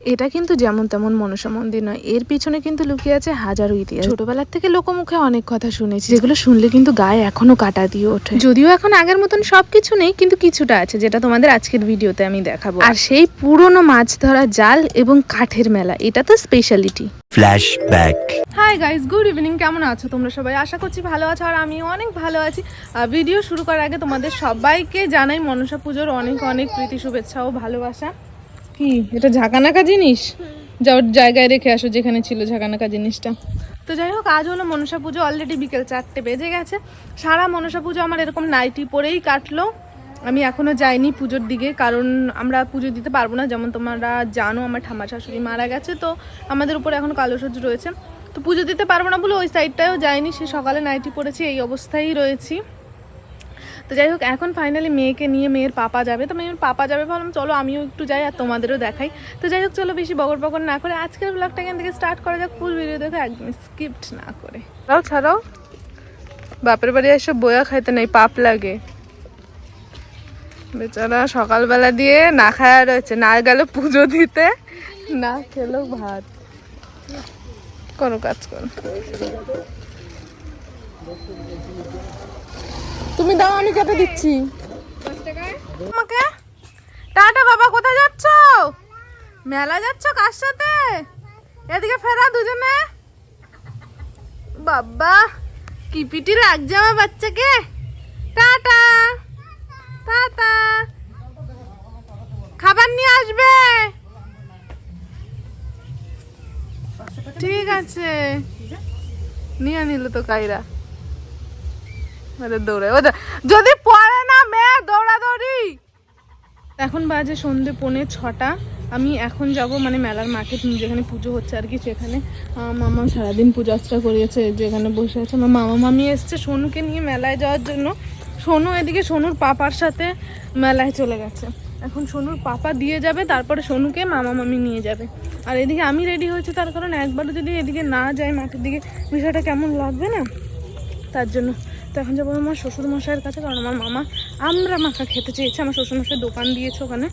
এটা কিন্তু যেমন তেমন মনসা মন্দির নয়। এর পিছনে কিন্তু লুকিয়ে আছে হাজারো ইতিহাস। ছোটবেলার থেকে লোকমুখে অনেক কথা শুনেছি। যেগুলো শুনলে কিন্তু গায়ে এখনও কাটা দিয়ে ওঠে। যদিও এখন আগের মতন সবকিছু নেই কিন্তু কিছুটা আছে যেটা তোমাদের আজকের ভিডিওতে আমি দেখাবো। আর সেই পুরনো মাছ ধরা জাল এবং কাঠের মেলা এটা তো speciality flashback hi guys good evening কেমন আছো তোমরা সবাই? আশা করছি ভালো আছো আর আমিও অনেক ভালো আছি। ভিডিও শুরু করার আগে তোমাদের সবাইকে জানাই মনসা পুজোর অনেক অনেক প্রীতি শুভেচ্ছা ও ভালোবাসা। কি? এটা ঝাঁকানাকা জিনিস? যাওয়ার জায়গায় রেখে আসো যেখানে ছিল ঝাঁকানাকা জিনিসটা। তো যাই হোক, আজ হলো মনসা পুজো অলরেডি বিকেল চারটে বেজে গেছে। সারা মনসা পুজো আমার এরকম নাইটি পরেই কাটলো। আমি এখনও যাইনি পুজোর দিকে, কারণ আমরা পুজো দিতে পারব না। যেমন তোমরা জানো, আমার ঠাম্মা শাশুড়ি মারা গেছে, তো আমাদের উপরে এখন কালো সহ্য রয়েছে। তো পুজো দিতে পারব না বলে ওই সাইডটাও যাইনি, সে সকালে নাইটি পড়েছি এই অবস্থায় রয়েছি। তো যাই হোক, এখন ফাইনালি মেয়েকে নিয়ে মেয়ের পাপা যাবে। তো মেয়ের পাপা যাবে ভাবলাম, চলো আমিও একটু যাই আর তোমাদেরও দেখাই। তো যাই হোক, চলো বেশি বগর বগর না করে আজকের ব্লগটা এখান থেকে স্টার্ট করা যাক। ফুল ভিডিও দেখো একদম স্কিপ্ট না করে। ছাড়াও ছাড়াও। বাপের বাড়ি এসে বয়া খাইতে নেই, পাপ লাগে। বেচারা সকালবেলা দিয়ে না খায়া রয়েছে, না গেল পুজো দিতে, না খেলো ভাত। কোনো কাজ করো তুমি দাও, আমি কেটে দিচ্ছি। আমাকে? টাটা বাবা, কোথায় যাচ্ছ? মেলা যাচ্ছ কার সাথে? এদিকে ফেরা দুজনে। বাবা, কি পিটি লাগছে আমার বাচ্চাকে? টাটা। টাটা। খাবার নিয়ে আসবে। ঠিক আছে। নিয়ে নিল তো কাইরা। আরে দৌড়ে। ও যদি পড়ে না মেয়ে, দৌড়াদৌড়ি। এখন বাজে সন্ধে পৌনে ছটা। আমি এখন যাব মানে মেলার মাঠে যেখানে পুজো হচ্ছে আর কি সেখানে। মামা সারাদিন পূজা অর্চনা করিয়েছে যেখানে বসে আছে আমার মামা। মামি এসছে সোনুকে নিয়ে মেলায় যাওয়ার জন্য। সোনু এদিকে সোনুর পাপার সাথে মেলায় চলে গেছে। এখন সোনুর পাপা দিয়ে যাবে, তারপরে সোনুকে মামা মামি নিয়ে যাবে। আর এদিকে আমি রেডি হয়েছি, তার কারণ একবারও যদি এদিকে না যাই মাঠের দিকে, বিষয়টা কেমন লাগবে না? তার জন্য তো এখন যাব আমার শ্বশুর মশাইয়ের কাছে, কারণ আমার মামা আমরা মাখা খেতে চেয়েছে। আমার শ্বশুর মশাই দোকান দিয়েছে ওখানে।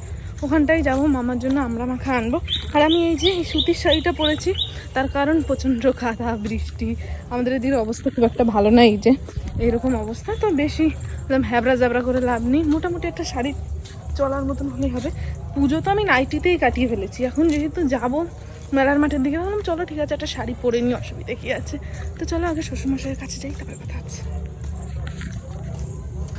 ওখানটাই যাব, মামার জন্য আমরা মাখা আনব। আর আমি এই যে এই সুতির শাড়িটা পরেছি, তার কারণ প্রচণ্ড কাদা, বৃষ্টি। আমাদের এদিকে অবস্থা খুব একটা ভালো না এই যে। এইরকম অবস্থা, তো বেশি একদম হ্যাবড়া জাবড়া করে লাভ নেই। মোটামুটি একটা শাড়ি চলার মতন হলেই হবে। পুজো তো আমি নাইটিতেই কাটিয়ে ফেলেছি। এখন যেহেতু যাব মেলার মাঠের দিকে, ভাবলাম চলো ঠিক আছে, একটা শাড়ি পরে নি অসুবিধা কি আছে? তো চলো আগে শ্বশুরমশাইয়ের কাছে যাই, তারপরে কথা আছে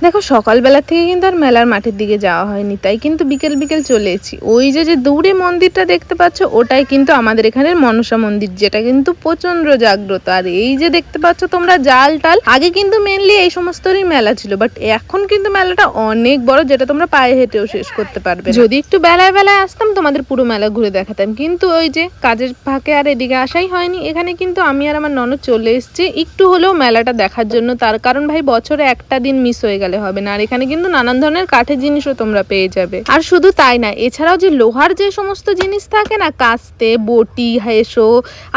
দেখো, সকালবেলা থেকে কিন্তু আর মেলার মাঠের দিকে যাওয়া হয়নি, তাই কিন্তু বিকেল বিকেল চলে এসেছি। ওই যে যে দূরে মন্দিরটা দেখতে পাচ্ছ, ওটাই কিন্তু আমাদের এখানের মনসা মন্দির, যেটা কিন্তু প্রচণ্ড জাগ্রত। আর এই যে দেখতে পাচ্ছ তোমরা, জাল টাল, আগে কিন্তু মেনলি এই সমস্তরই মেলা ছিল বাট এখন কিন্তু মেলাটা অনেক বড়, যেটা তোমরা পায়ে হেঁটেও শেষ করতে পারবে যদি একটু বেলায় বেলায় আসতাম, তোমাদের পুরো মেলা ঘুরে দেখাতাম। কিন্তু ওই যে, কাজের ফাঁকে আর এদিকে আসাই হয়নি, এখানে কিন্তু আমি আর আমার ননদ চলে এসেছি। একটু হলেও মেলাটা দেখার জন্য, তার কারণ ভাই, বছরে একটা দিন মিস হয়ে গেলে। হবে না। আর এখানে কিন্তু নানান ধরনের কাঠের জিনিসও তোমরা পেয়ে যাবে। আর শুধু তাই না, এছাড়াও যে লোহার যে সমস্ত জিনিস থাকে না, কাস্তে, বটি, হেসো,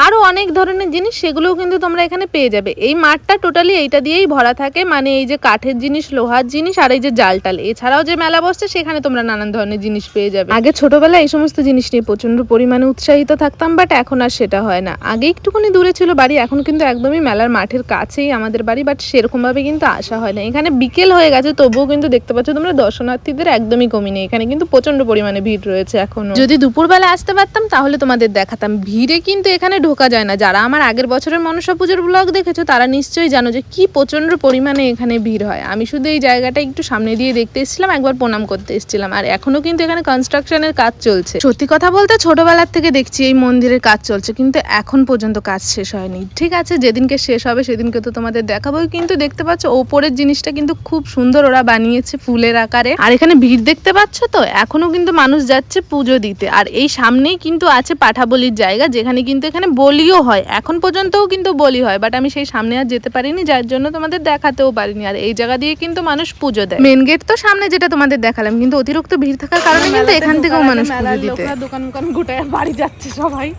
আরও অনেক ধরনের জিনিস, সেগুলোও কিন্তু তোমরা এখানে পেয়ে যাবে। এই মাঠটা টোটালি এইটা দিয়েই ভরা থাকে মানে এই যে কাঠের জিনিস, লোহার জিনিস আর এই যে জালটাল এছাড়াও যে মেলা বসছে, সেখানে তোমরা নানান ধরনের জিনিস পেয়ে যাবে। আগে ছোটবেলায় এই সমস্ত জিনিস নিয়ে প্রচণ্ড পরিমাণে উৎসাহিত থাকতাম বাট এখন আর সেটা হয় না। আগে একটুখানি দূরে ছিল বাড়ি, এখন কিন্তু একদমই মেলার মাঠের কাছেই আমাদের বাড়ি বাট সেরকম ভাবে কিন্তু আসা হয় না। এখানে বিকেল হয়ে গেছে, তবুও কিন্তু দেখতে পাচ্ছ তোমরা দর্শনার্থীদের একদমই কমি নেই। এখানে কিন্তু প্রচণ্ড পরিমাণে ভিড় রয়েছে এখনও। যদি দুপুরবেলা আসতে পারতাম, তাহলে তোমাদের দেখাতাম। ভিড়ে কিন্তু এখানে ঢোকা যায় না। যারা আমার আগের বছরের মনসা পুজোর ব্লগ দেখেছ, তারা নিশ্চয়ই জানো যে কি প্রচণ্ড পরিমাণে এখানে ভিড় হয়। আমি শুধু এই জায়গাটা একটু সামনে দিয়ে দেখতে এসেছিলাম, একবার প্রণাম করতে এসেছিলাম। আর এখনও কিন্তু এখানে কনস্ট্রাকশনের কাজ চলছে। সত্যি কথা বলতে, ছোটবেলার থেকে দেখছি এই মন্দিরের কাজ চলছে, কিন্তু এখন পর্যন্ত কাজ শেষ হয়নি। ঠিক আছে, যেদিনকে শেষ হবে, সেদিনকে তো তোমাদের দেখাবোই, কিন্তু দেখতে পাচ্ছ, ওপরের জিনিসটা কিন্তু খুব সুন্দর ওরা বানিয়েছে ফুলের আকারে। আর এখানে ভিড় দেখতে পাচ্ছ তো? এখনও কিন্তু মানুষ যাচ্ছে পুজো দিতে। আর এই সামনেই কিন্তু আছে পাঠাবলির জায়গা, যেখানে কিন্তু এখানে বলিও হয়। এখন পর্যন্তও কিন্তু বলি হয় বাট আমি সেই সামনে আর যেতে পারিনি, যার জন্য তোমাদের দেখাতেও পারিনি। আর এই জায়গা দিয়ে কিন্তু মানুষ পুজো দেয়। মেন গেট তো সামনে যেটা তোমাদের দেখালাম, কিন্তু অতিরিক্ত ভিড় থাকার কারণে কিন্তু এখান থেকেও মানুষ পুজো দিতে। দোকান দোকান গোটায় বাড়ি যাচ্ছে সবাই।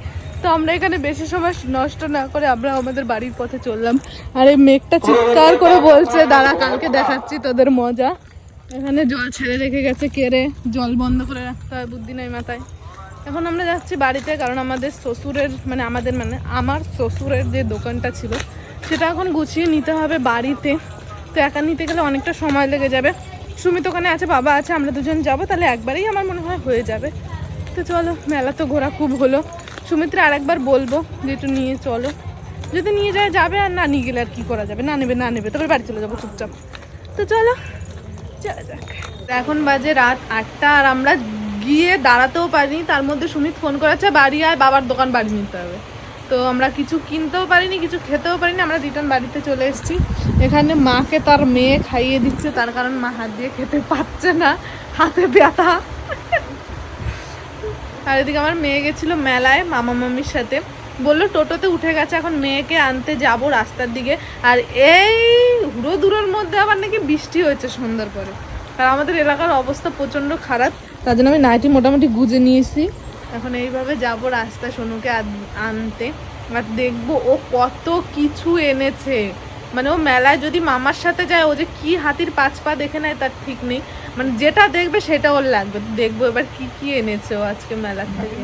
তো আমরা এখানে বেশি সময় নষ্ট না করে আমরা আমাদের বাড়ির পথে চললাম। আর এই মেঘটা চিৎকার করে বলছে, দাঁড়া, কালকে দেখাচ্ছি তোদের মজা। এখানে জল ছেড়ে রেখে গেছে কেড়ে, জল বন্ধ করে রাখতে হয় বুদ্ধি নাই মাথায়। এখন আমরা যাচ্ছি বাড়িতে, কারণ আমাদের শ্বশুরের মানে আমাদের মানে আমার শ্বশুরের যে দোকানটা ছিল, সেটা এখন গুছিয়ে নিতে হবে বাড়িতে। তো একা নিতে গেলে অনেকটা সময় লেগে যাবে। সুমিত ওখানে আছে, বাবা আছে, আমরা দুজন যাব, তাহলে একবারেই আমার মনে হয় হয়ে যাবে। তো চলো, মেলা তো ঘোরা খুব হলো। সুমিত্রা আরেকবার বলব যে একটু নিয়ে চলো। যদি নিয়ে যায়, যাবে আর না নিয়ে গেলে আর কি করা যাবে? না নেবে না নেবে। তবে বাড়ি চলে যাব চুপচাপ। তো চলো চলো যাক। এখন বাজে রাত আটটা আর আমরা গিয়ে দাঁড়াতেও পারিনি। তার মধ্যে সুমিত ফোন করেছে, বাড়ি আয়, বাবার দোকান বাড়ি নিতে হবে। তো আমরা কিছু কিনতেও পারিনি, কিছু খেতেও পারিনি, আমরা রিটার্ন বাড়িতে চলে এসেছি। এখানে মাকে তার মেয়ে খাইয়ে দিচ্ছে, তার কারণ মা হাত দিয়ে খেতে পারছে না, হাতে ব্যথা। আর এদিকে আমার মেয়ে গেছিল মেলায়, মামা মামির সাথে। বলল, টোটোতে উঠে গেছে, এখন মেয়েকে আনতে যাব রাস্তার দিকে। আর এই হুড়ো দূরের মধ্যে আবার নাকি বৃষ্টি হয়েছে সন্ধ্যার পরে। আর আমাদের এলাকার অবস্থা প্রচণ্ড খারাপ। তার জন্য আমি নাইটি মোটামুটি গুজে নিয়েছি। এখন এইভাবে যাব রাস্তা সোনুকে আনতে। আর দেখব ও কত কিছু এনেছে। মানে ও মেলায় যদি মামার সাথে যায়, ও যে কি হাতির পাঁচ পা দেখে নেয়, তার ঠিক নেই। মানে যেটা দেখবে সেটা ওর লাগবে। দেখব এবার কি কি এনেছে ও আজকে মেলা থেকে।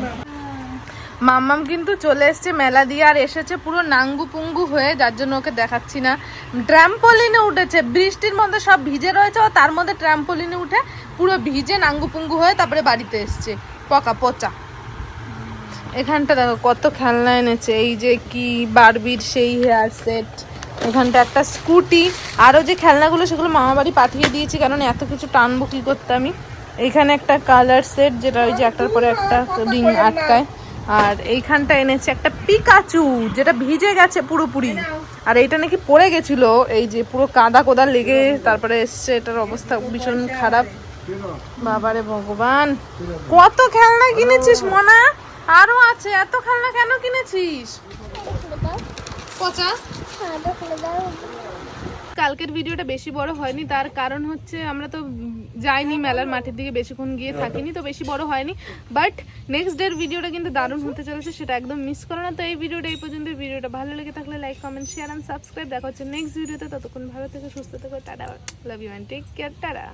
মাম্মাম কিন্তু চলে এসেছে মেলা দিয়ে আর এসেছে পুরো নাঙ্গু পুঙ্গু হয়ে, যার জন্য ওকে দেখাচ্ছি না। ট্র্যাম্পোলিনে উঠেছে, বৃষ্টির মধ্যে সব ভিজে রয়েছে ও তার মধ্যে ট্র্যাম্পোলিনে উঠে পুরো ভিজে নাঙ্গু পুঙ্গু হয়ে তারপরে বাড়িতে এসছে। পকা পচা। এখানটা দেখো কত খেলনা এনেছে, এই যে কি বারবির সেই হেয়ার সেট। এখানটা একটা স্কুটি। আরও যে খেলনাগুলো, সেগুলো মামা বাড়ি পাঠিয়ে দিয়েছি কারণ এত কিছু টানবো কি করতে আমি? এইখানে একটা কালার সেট যেটা ওই যে একটার পরে একটা রিং আটকায়। আর এইখানটা এনেছে একটা পিকাচু যেটা ভিজে গেছে পুরোপুরি। আর এইটা নাকি পড়ে গেছিল, এই যে পুরো কাদা কোদা লেগে তারপরে এসছে, এটার অবস্থা ভীষণ খারাপ। বাবারে ভগবান। কত খেলনা কিনেছিস, মনা? আরও আছে, এত খেলনা কেন কিনেছিস? পচা কালকের ভিডিওটা বেশি বড় হয়নি তার কারণ হচ্ছে আমরা তো যাইনি মেলার মাঠের দিকে বেশিক্ষণ গিয়ে থাকিনি তো বেশি বড় হয়নি। বাট নেক্সট ডের ভিডিওটা কিন্তু দারুণ হতে চলেছে সেটা একদম মিস করো না। তো এই ভিডিওটা এই পর্যন্ত ভিডিওটা ভালো লেগে থাকলে like comment share and subscribe দেখা হচ্ছে নেক্সট ভিডিওতে ততক্ষণ ভালো থেকে সুস্থ থেকে। Tata love you and take care tata.